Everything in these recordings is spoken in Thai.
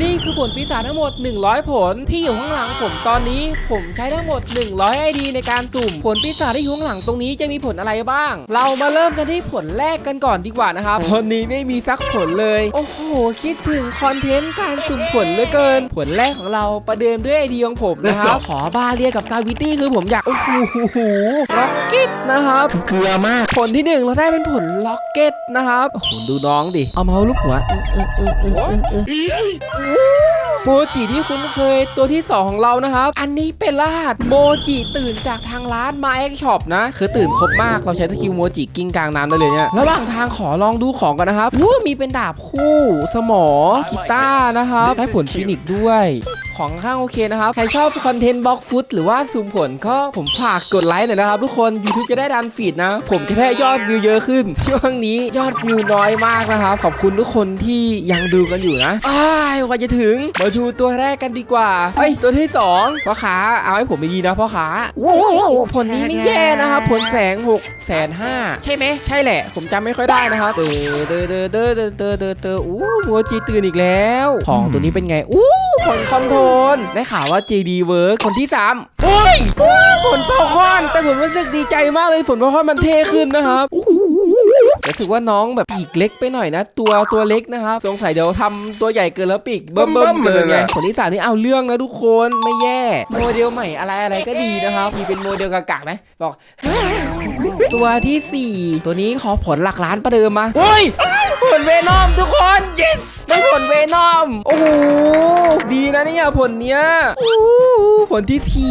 Me นี่คือผลปีศาจทั้งหมด 100 ผลที่อยู่ข้างหลังผมตอนนี้ ผมใช้ทั้งหมด 100 ID ในการสุ่ม ผลปีศาจที่อยู่ข้างหลังตรงนี้จะมีผลอะไรบ้าง เรามาเริ่มกันที่ผลแรกกันก่อนดีกว่านะครับผลนี้ไม่มีสักผลเลย โอ้โห คิดถึงคอนเทนต์การสุ่มผลเหลือเกิน ผลแรกของเราประเดิมด้วยไอเดียของผมนะครับขอบาเรียกับกาวิตี้คือผมอยาก โอ้โหร็อกเก็ตนะครับเกลือมาก ผลที่หนึ่งเราได้เป็นผลล็อกเก็ตนะครับโอ้โหดูน้องดิ เอามาลูกหัวเออเออเออเออเออเออ โมจิที่คุ้นเคยตัวที่ 2 ของเรานะครับ อันนี้เป็นรหัสโมจิตื่นจากทางร้านมาเอ็กช็อปนะ คือตื่นครบมากเราใช้สกิลโมจิกิ้งกลางน้ำได้เลยเนี่ยระหว่างทางขอลองดูของกันนะครับวู้มีเป็นดาบคู่ สมอกีตาร์นะครับได้ผลฟินิกด้วย ของข้างโอเคนะครับ ใครชอบคอนเทนต์บล็อกฟุตหรือว่าซูมผลก็ผมฝากกดไลค์หน่อยนะครับทุกคน YouTube จะได้ดันฟีดนะ ผมจะได้ยอดวิวเยอะขึ้น ช่วงนี้ยอดวิวน้อยมากนะครับ ขอบคุณทุกคนที่ยังดูกันอยู่นะอ้ายว่าจะถึงมาดูตัวแรกกันดีกว่าไอ้ตัวที่2พ่อขาเอาให้ผมไปดีนะพ่อขาผลนี้ไม่แย่นะครับผลแสง6กแสนห้าใช่ไหมใช่แหละ ผมจำไม่ค่อยได้นะครับเตอเตอเตอเตอเตอเตอเตออู้โมจีตื่นอีกแล้ว ของตัวนี้เป็นไงอู้ผลคอมโทรได้ข่าวว่า JD Work คนที่3โอ้ยโอ้ยผลฟอลคอน แต่ผมรู้สึกดีใจมากเลยผลฟอลคอนมันเท่ขึ้นนะครับรู้สึกว่าน้องแบบปีกเล็กไปหน่อยนะ ตัวตัวเล็กนะครับสงสัยเดี๋ยวทำตัวใหญ่เกินแล้วปีกเบิ่มเบิ่มเกินไงผลที่สามนี่เอาเรื่องนะทุกคนไม่แย่โมเดลใหม่อะไรอะไรก็ดีนะครับมีเป็นโมเดลกากๆนะบอกตัวที่ 4 ตัวนี้ขอผลหลักล้านประเดิมมาเฮ้ย ผลเวนอมทุกคน yes ได้ผลเวนอม โอ้โห ดีนะเนี่ยผลเนี้ยโอ้โหผลที่ที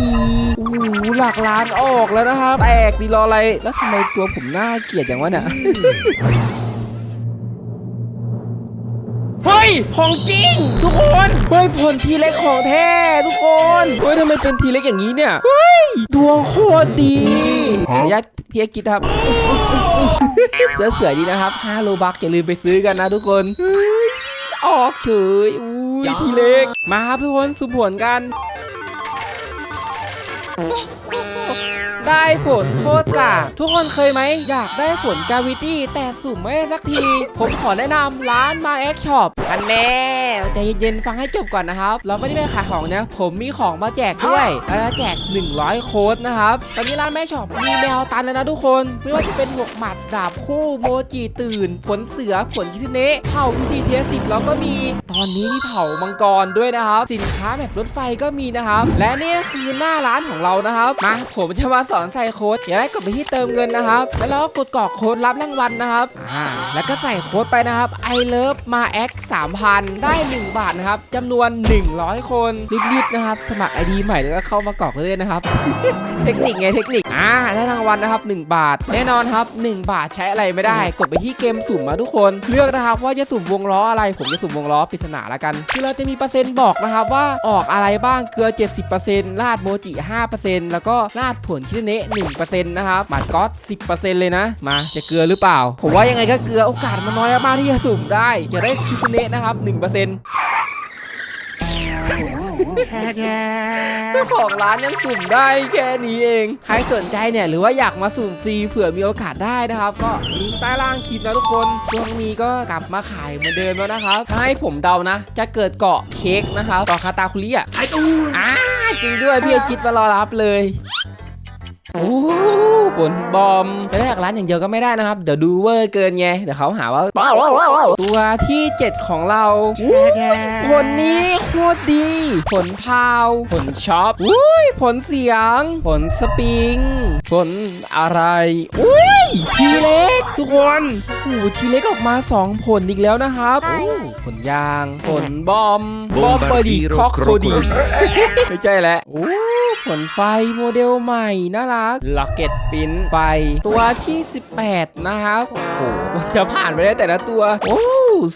โอ้โหหลักล้านออกแล้วนะครับ แตกดีรออะไร แล้วทำไมตัวผมน่าเกลียดอย่างวะเนี่ยเฮ้ย ของจริง ทุกคน เฮ้ยผลทีเล็กของแท้ ทุกคน เฮ้ยทำไมเป็นทีเล็กอย่างนี้เนี่ย เฮ้ย ดวงโคตรดีขออนุญาตเพียกิจครับ เสือเสือดีนะครับ5โลบักอย่าลืมไปซื้อกันนะทุกคนเฮ้ยออกเฉยอุ้ยทีเล็ก มาครับทุกคนสุ่มผลกัน ได้ผลโคตรกากทุกคนเคยไหม อยากได้ผลกาวิตี้แต่สุ่มไม่ได้สักที ผมขอแนะนำร้านมาแอคช็อปอันแน่ใจเย็นๆฟังให้จบก่อนนะครับ เราไม่ได้ไปขายของนะ ผมมีของมาแจกด้วยแล้วจะแจก 100 โค้ดนะครับ ตอนนี้ร้านแม่ช็อปมีแนวตันแล้วนะทุกคน ไม่ว่าจะเป็นหมวกหมัดดาบคู่โมจิตื่น ผลเสือผลคิทเนะเผ่าพีซีเทียสิบแล้วก็มี ตอนนี้มีเผ่ามังกรด้วยนะครับ สินค้าแบบรถไฟก็มีนะครับ และนี่คือหน้าร้านของเรานะครับมาผมจะมาสอนใส่โค้ดเดี๋ยวให้กดไปที่เติมเงินนะครับ แล้วเราก็กดกรอกโค้ดรับรางวัลนะครับอ่าแล้วก็ใส่โค้ดไปนะครับ I love มาแอค3,000 ได้ 1 บาทนะครับจำนวน 100 คนรีบๆนะครับ สมัคร ID ใหม่แล้วก็เข้ามากรอกเลยนะครับ เทคนิคไงเทคนิคอ่าได้รางวัลนะครับ 1 บาท แน่นอนครับ 1 บาทใช้อะไรไม่ได้ กดไปที่เกมสุ่มมาทุกคน เลือกนะครับว่าจะสุ่มวงล้ออะไร ผมจะสุ่มวงล้อปริศนาละกัน คือเราจะมีเปอร์เซ็นต์บอกนะครับว่าออกอะไรบ้างเกลือ 70%ลาดโมจิ 5%แล้วก็ลาดผลชิเนะ1%นะครับหมัดก๊อต10%เลยนะ มาจะเกลือหรือเปล่า ผมว่ายังไงก็เกลือโอกาสมันน้อยมากที่จะสุ่มได้ จะได้ชิเนะนะครับ1%เจ้าของร้านยังสุ่มได้แค่นี้เอง ใครสนใจเนี่ยหรือว่าอยากมาสุ่มฟรีเผื่อมีโอกาสได้นะครับ ก็ลิงก์ใต้ล่างคลิปนะทุกคนช่วงนี้ก็กลับมาขายเหมือนเดิมแล้วนะครับถ้าให้ผมเดานะ จะเกิดเกาะเค้กนะครับเกาะคาตาคุริอะไอ้ตู้อ่าจริงด้วยพี่คิดมารอรับเลย 哦 อ้ผลบอมจะได้จากร้านอย่างเดียวก็ไม่ได้นะครับ เดี๋ยวดูเวอร์เกินไงเดี๋ยวเขาหาว่าตัวที่ 7 ของเราผลนี้โคตรดี ผลพาวผลช็อปอุ้ยผลเสียง ผลสปริง ผลอะไรอุ้ยทีเล็กทุกคนโอ้โหทีเล็กออกมา 2 ผลอีกแล้วนะครับโอ้ผลยาง ผลบอมบอมเบอร์ดีคอกโคดีไม่ใช่แล้วโอ้ผลไฟโมเดลใหม่น่ารัก Rocket Spin ไฟตัวที่ 18 นะครับโอ้โหจะผ่านไปได้แต่ละตัว โอ้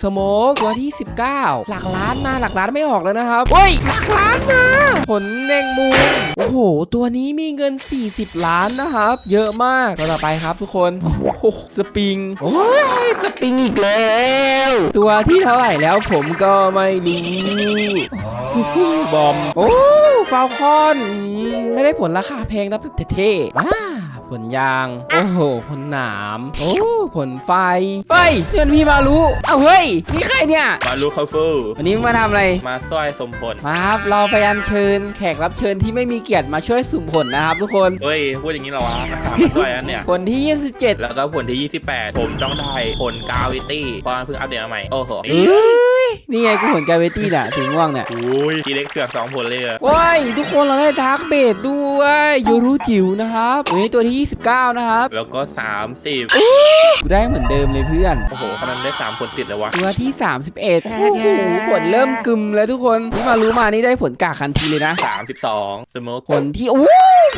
สโมกตัวที่ 19 หลักล้านมาหลักล้านไม่ออกแล้วนะครับเฮ้ยหลักล้านมาผลแมงมุมโอ้โห ตัวนี้มีเงิน 40 ล้านนะครับ เยอะมากตัวต่อไปครับทุกคนโอ้โหสปริงโอ้ยสปริงอีกแล้วตัวที่เท่าไหร่แล้วผมก็ไม่รู้บอมโอ้ฟาวคอน ไม่ได้ผลราคาแพงนะแต่เท่ ลผลยาง โอ้โห ผลหนาม โอ้ ผลไฟ เฮ้ยนี่มันพี่มารู้เอ้าเฮ้ย นี่ใครเนี่ย มาลูคาฟูวันนี้มาทำอะไร มาสร้อยสมผลมาครับ เราไปอัญเชิญแขกรับเชิญที่ไม่มีเกียรติมาช่วยสุ่มผลนะครับทุกคน เฮ้ย พูดอย่างนี้เหรอวะถามมาด้วยอันเนี่ย ผลที่ 27แล้วก็ผลที่ 28 ผมต้องได้ผลกาวิตี้เพราะมันเพิ่งอัปเดตมาใหม่ โอ้โห เอ้ย นี่ไงกูผลกาเวตี้น่ะสีม่วงเนี่ยอุ้ยทีเล็กเกือบสองผลเลยอะว้ายทุกคนเราได้ดาร์กเบดด้วยยูรุจิ๋วนะครับวันนี้ตัวที่ 29 นะครับแล้วก็ 30กูได้เหมือนเดิมเลยเพื่อนโอ้โหคะแนนได้3ผลติดเลยวะตัวที่ 31โอ้โหผลเริ่มกึมแล้วทุกคนนี่มารู้มานี่ได้ผลกากคันทีเลยนะ32สโมกผลที่โอ้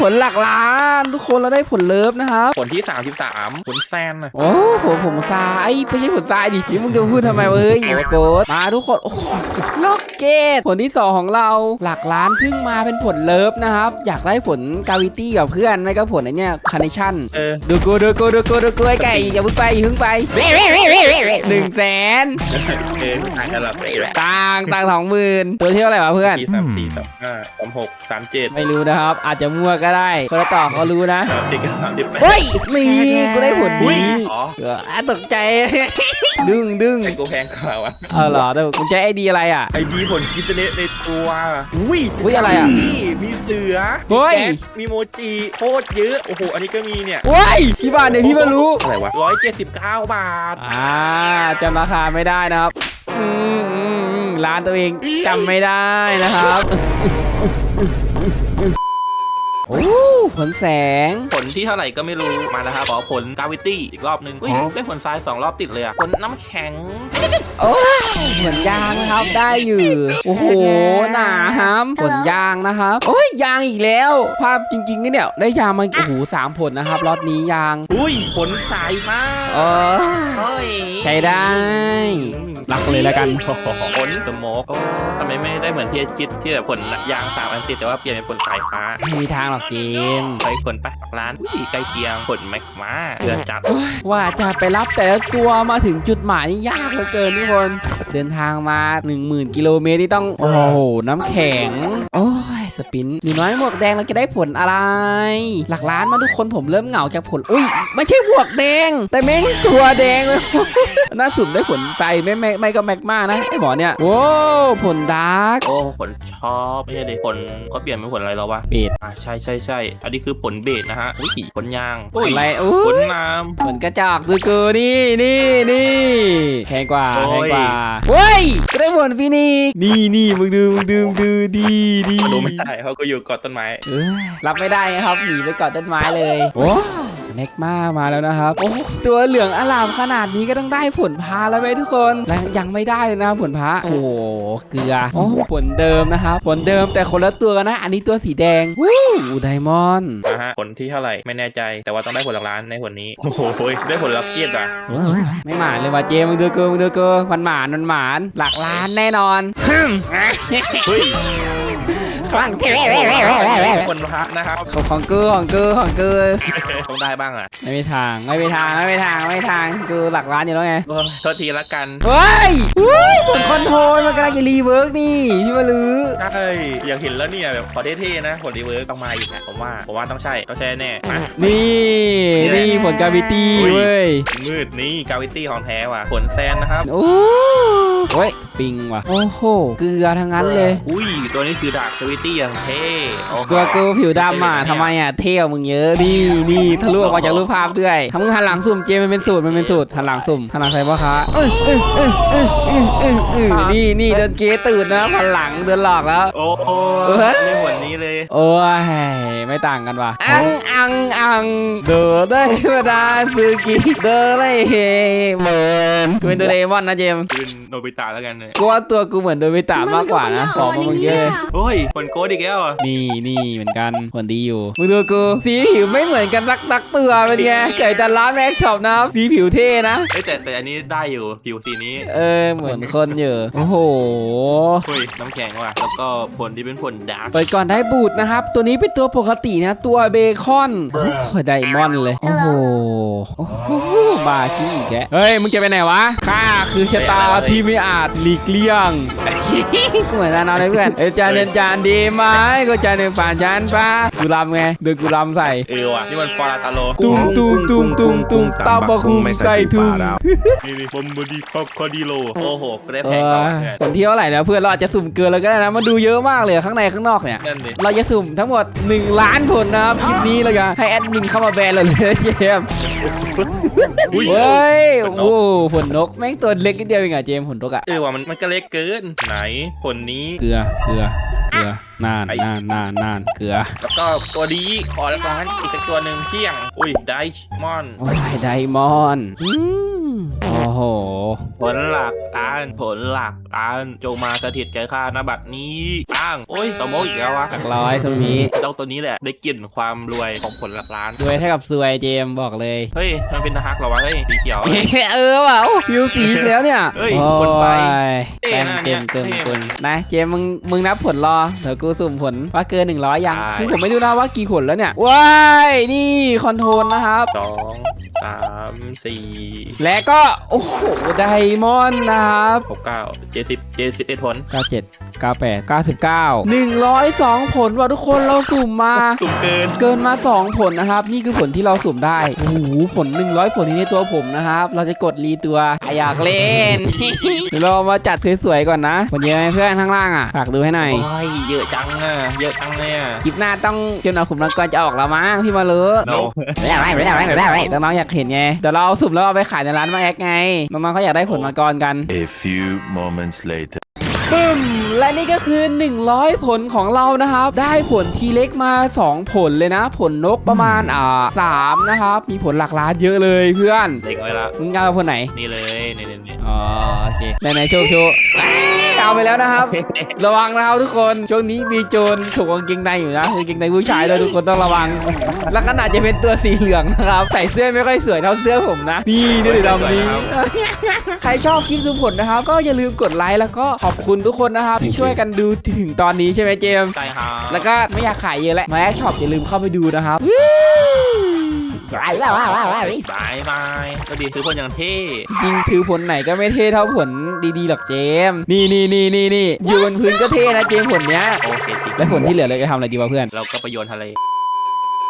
ผลหลักล้าน ทุกคนเราได้ผลเลิฟนะครับผลที่ 33ผลแซนอะโอ้ผมผมทรายไม่ใช่ผลทรายดิพี่มึงจะพูดทำไมวะเฮ้ยโอ้โกดมาทุกคน โอ้โหล็อกเกต ผลที่ 2 ของเรา หลักล้านเพิ่งมาเป็นผลเลิฟนะครับ อยากได้ผลกาวิตี้กับเพื่อน ไม่ก็ผลไอเนี้ยคาร์เนชั่นเออ ดูกูดูกูดูกูดูกูไอ้ไก่ อย่าเพิ่งไปอย่าเพิ่งไปหนึ่งแสนเออไม่ต่างกันหรอกไอ้แหละต่างต่างสองหมื่นตัวเที่ยวอะไรวะเพื่อน สี่สามสี่สามห้าสามหกสามเจ็ดไม่รู้นะครับ อาจจะมั่วก็ได้คนละต่อเขารู้นะ สามสิบสามสิบแปดเฮ้ยมีกูได้ผลอุ้ยดีอ๋อเอออะตกใจ ดึงดึงไอ้กูแพงกว่าวะ เออเหรอแต่กูใช้ไอดีอะไรอะ ไอดีผลคิสเนะในตัวอุ้ยอุ้ยอะไรอะนี่มีเสือเฮ้ยมีแก๊สมีโมจิโคตรเยอะ โอ้โห อันนี้ก็มีเนี่ยเฮ้ยพี่บานเนี่ยพี่มารู้ อะไรวะร้อยเจ็ดสิบเก้าบาท อ่าจำราคาไม่ได้นะครับอืมอืมอืมร้านตัวเองจำไม่ได้นะครับ ผลแสง ผลที่เท่าไหร่ก็ไม่รู้มาแล้วครับขอผลกาวิตี้อีกรอบนึงอุ้ยได้ผลทรายสองรอบติดเลยอะผลน้ำแข็งโอ้ยเหมือนยางนะครับได้อยู่ โอ้โหหนาฮัมผลยางนะครับโอ้ยยางอีกแล้ว ภาพจริงๆนี่เนี่ยได้ยางมาโอ้โหสามผลนะครับล็อตนี้ยาง อุ้ยผลสายฟ้าเออเฮ้ยใช้ได้ รักเลยแล้วกันโอ้โหผลสโมกโอ้ทำไมไม่ได้เหมือนเทียจิตที่แบบผลยางสามอันติดแต่ว่าเปลี่ยนเป็นผลสายฟ้าไม่มีทางหรอกเจมส์ไปผลไปร้านอุ้ยใกล้เคียงผลแม็กมาเดือดจัดว่าจะไปรับแต่ละตัวมาถึงจุดหมายนี่ยากเหลือเกินทุกคน เดินทางมา 10,000 กิโลเมตรที่ต้อง โอ้โห น้ำแข็ง โอ้ย สปินหนูน้อยหมวกแดงเราจะได้ผลอะไร หลักล้านมาทุกคนผมเริ่มเหงาจากผล อุ้ยไม่ใช่หมวกแดง แต่แม่งตัวแดงเลยน่าสุ่มได้ผลใจไม่ไม่ไม่ก็แม็กมานะไอ้หมอเนี่ยโว้วผลดาร์กโอ้ผลชอบไม่ใช่ดิผลก็เปลี่ยนเป็นผลอะไรแล้ววะเบดอ่าใช่ใช่ใช่อันนี้คือผลเบสนะฮะอุ้ยผลยางผลอะไรอุ้ผยลน้ผลกระจอกดูกูนี่นี่นี่แพงกว่าโอ้แพงยกว่าเฮ้ ยกูได้ผลฟินิกซ์นี่นี่มึงดูมึงดูมึงดูดีดีำดูไม่ได้เพราะก็อยู่เกาะต้นไม้เอ้ยรับไม่ได้ครับหนีไปเกาะต้นไม้เลย โอ้ แม็กมามาแล้วนะครับ โอ้ตัวเหลืองอลามขนาดนี้ก็ต้องได้ผลพาแล้วไหมทุกคนและยังไม่ได้เลยนะครับผลพาโอ้โหเกลือโอ้ผลเดิมนะครับผลเดิมแต่คนละตัวกันนะ อันนี้ตัวสีแดงวู้ไดมอนด์นะฮะผลที่เท่าไหร่ไม่แน่ใจ แต่ว่าต้องได้ผลหลักล้านในผลนี้โอ้โหได้ผลลักเกียรติว่ะไม่หมานเลยว่ะเจมึงดูกูมึงดูกูมันหมานมันหมานหลักล้านแน่นอนเฮ้ย คลั่งเทผลพระนะครับของกูของกูของกูต้องได้บ้างอะ ไม่มีทางไม่มีทางไม่มีทางไม่มีทางกูหลักล้านอยู่แล้วไงโอ้ยโทษทีละกันเฮ้ยเฮ้ยผลคอนโทรลมันกำลังจะรีเวิร์กนี่พี่มาลือใช่อยากเห็นแล้วเนี่ยแบบขอเท่ๆนะผลรีเวิร์กต้องมาอีกอะผมว่าผมว่าต้องใช่ต้องใช่แน่มานี่นี่ผลกาวิตี้อุ้ยเว้ยมืดนี่กาวิตี้ของแท้ว่ะผลแซนนะครับโอ้โอ้ยปิงว่ะโอ้โหเกลือทั้งนั้นเลย อุ้ยตัวนี้คือดาร์กกาวิตี้อย่างเท่โอ้โหตัวกูผิวดำอะทำไมอะเท่กว่ามึงเยอะนี่นี่ทะลุออกมาจากรูปภาพด้วยถ้ามึงหันหลังสุ่มเจมันเป็นสูตรมันเป็นสูตรหันหลังสุ่มหันหลังใส่พ่อค้าเอ้ยเอ้ยเอ้ยเอ้ยเอ้ยเอ้ยเอ้ยนี่นี่เดินเก๊ตื่นนะหันหลังเดินหลอกแล้ว โอ้โหเอ้ยในผลนี้เลย โอ้ยไม่ต่างกันว่ะอังอังอังเดินได้มาดาซึกิเดินได้เหมือนกูเป็นตัวเดมอนนะเจมส์คือโนบิตะแล้วกันเลยกูว่าตัวกูเหมือนโดเบตามากกว่านะบอกมามึงเยอะเลยโอ้ยผลโกดอีกแล้วอะนี่นี่เหมือนกันผลดีอยู่มึงดูกูสีผิวไม่เหมือนกันสักสักตัวเป็นไงไก่จันร้านแม็กช็อปนะสีผิวเท่นะเอ้ยแต่แต่อันนี้ได้อยู่ผิวสีนี้เออเหมือนคนอยู่โอ้โหเฮ้ยน้ำแข็งว่ะแล้วก็ผลที่เป็นผลดาร์กเปิดก่อนได้บูดนะครับ ตัวนี้เป็นตัวปกตินะ ตัวเบคอนโอ้โหไดมอนด์เลยโอ้โห โอ้โหบาขี้อีกแกเฮ้ย มึงจะไปไหนวะข้าคือชะตาที่ไม่อาจหลีกเลี่ยงกูเหมือนนานเอาเลยเพื่อนเอ้ยจานเดินจานดีไหมก็จานหนึ่งผ่านจานป้ากูรำไงเดินกูรำใส่เออว่ะนี่มันฟาราตาโลตุ้มตุ้มตุ้มตุ้มตุ้มตามบักคุงใส่ทุ่งนี่นี่ผมบดีครอบคอดีโลโอ้โหก็ได้เอแพงต่ออเนี่ยผลที่เท่าไหร่แล้วเพื่อนเราอาจจะสุ่มเกินแล้วก็ได้นะมาดูเยอะมากเลยข้างในข้างนอกเนี่ยนั่นดิเราจะสุ่มทั้งหมด 1 ล้านผลนะครับคลิปนี้เลยกันให้แอดมินเข้ามาแบนเราเลยนะเจมส์อุ้ยเฮ้ยผลนกโอ้โหผลนก แม่งตัวเล็กนิดเดียวเองอะเจมส์ผลนกอะเออว่ะมันมันก็เล็กเกิน ไหนผลนี้ เกลือ เกลือ เกลือนานไอ้นานนานนานเกลือ แล้วก็ตัวดีขอแล้วตรงนั้นอีกสักตัวหนึ่งเที่ยง อุ้ยไดมอนโอ้ยไดมอนด์อืม โอ้โห ผลหลักล้านผลหลักล้านจงมาสถิตใจข้าณบัดนี้อ้างโอ้ยตอโมอีกแล้ววะหลักร้อยตรงนี้เจ้าตัวนี้แหละได้กลิ่นความรวยของผลหลักล้าน รวยเท่ากับซวยเจมส์บอกเลย เฮ้ย มันเป็นฮักเหรอวะเฮ้ยสีเขียว เออว่ะโอ้ผิวสีอีกแล้วเนี่ยเฮ้ยโอ้บนไฟยเท่แต้มนะเต็มเนี่ยเกินเท่คุณนะเจมส์มึงมึงนับผลรอเดี๋ยวกูสุ่มผลว่าเกิน100ยังได้คือผมไม่รู้นะว่ากี่ผลแล้วเนี่ยว้ายนี่คอนโทรลนะครับสองสามสี่และก็โอ้โห ไดมอนด์นะครับ หกเก้าเจ็ดสิบ เจ็ดสิบเอ็ดผล97 98 99 102ผลว่ะทุกคนเราสุ่มมาสูงเกิน เกินมา 2 ผลนะครับ นี่คือผลที่เราสุ่มได้โอ้โหผล 100 ผลนี้ในตัวผมนะครับ เราจะกดรีตัวอะอยากเล่น เดี๋ยวเรามาจัดสวยๆก่อนนะผลเยอะไหมเพื่อนข้างล่างอะฝากดูให้หน่อยโอ้ยเยอะจังอะ เยอะจังเลยอะคลิปหน้าต้องจนเอาขุมรังกรจะออกแล้วมั้งพี่มาเลย no น้องๆอยากเห็นไงเดี๋ยวเราเอาสุ่มแล้วเอาไปขายในร้านมาแอคไงน้องๆเขาอยากได้ผลมังกรกัน A few moments later. ปึ้ม และนี่ก็คือ 100 ผลของเรานะครับ ได้ผลทีเล็กมา 2 ผลเลยนะ ผลนกประมาณอ่าสามนะครับ มีผลหลักล้านเยอะเลยเพื่อนเด็กไว้ละมึงเอาผลไหน นี่เลยนี่นี่นี่อ๋อโอเคไหนไหนๆโชว์โชว์อ้าวเอาไปแล้วนะครับ ระวังนะครับทุกคนช่วงนี้มีโจรฉกกางเกงในอยู่นะคือกางเกงในผู้ชายเลยทุกคนต้องระวัง แล้วขนาดจะเป็นตัวสีเหลืองนะครับ ใส่เสื้อไม่ค่อยสวยเท่าเสื้อผมนะ นี่นี่ดำนี้ ใครชอบคลิปสุผลนะครับ ก็อย่าลืมกดไลค์แล้วก็ขอบคุณทุกคนนะครับที่ช่วยกันดูถึงตอนนี้ใช่ไหมเจมส์ใช่ฮะแล้วก็ไม่อยากขายเยอะแล้วมาแอคช็อปอย่าลืมเข้าไปดูนะครับบายบายก็ดีซื้อคนอย่างเท่ จริงถือผลไหนก็ไม่เท่เท่าผลดีๆหรอกเจมส์นี่นี่นี่นี่นี่อยู่บนพื้นก็เท่นะเจมส์ผลเนี้ย โอเคจริงแล้วผลที่เหลือเราจะทำอะไรดีวะเพื่อน เราก็ไปโยนทะเล